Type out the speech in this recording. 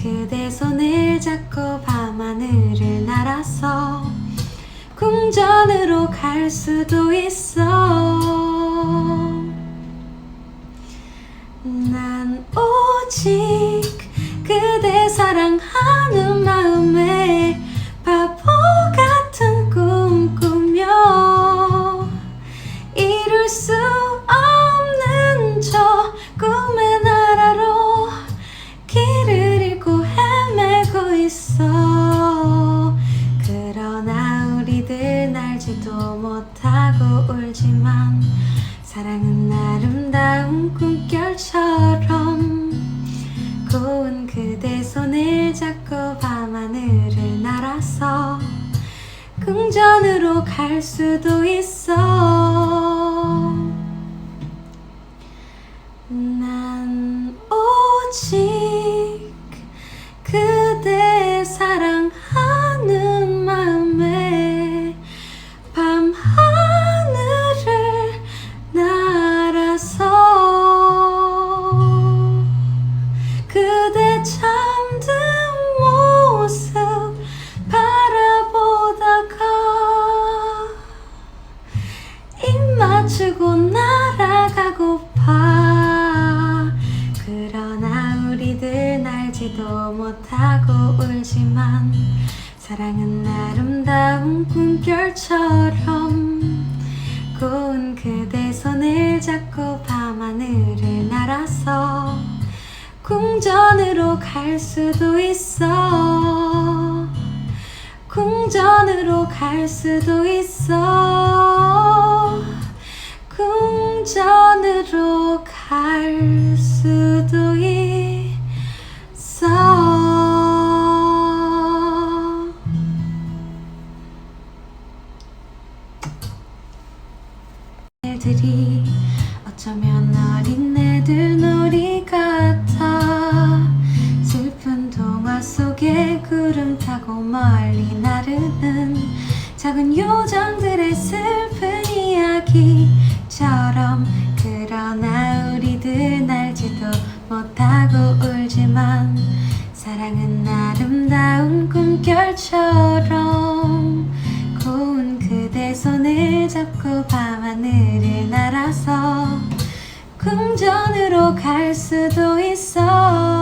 그대 손을 잡고 밤하늘을 날아서 궁전으로 갈 수도 있어. 난 오직 그대 사랑하는 마음에 있어. 그러나 우리들 날지도 못하고 울지만 사랑은 아름다운 꿈결처럼 고운 그대 손을 잡고 밤하늘을 날아서 궁전으로 갈 수도 있어. 난 오직 맞추고 날아가고파. 그러나 우리들 날지도 못하고 울지만 사랑은 아름다운 꿈결처럼 고운 그대 손을 잡고 밤하늘을 날아서 궁전으로 갈 수도 있어. 궁전으로 갈 수도 있어. 궁 전으로 갈 수도 있어. 애들이 어쩌면 어린애들 놀이 같아. 슬픈 동화 속에 구름 타고 멀리 나르는 작은 요정들의 못하고 울지만 사랑은 아름다운 꿈결처럼 고운 그대 손을 잡고 밤하늘을 날아서 궁전으로 갈 수도 있어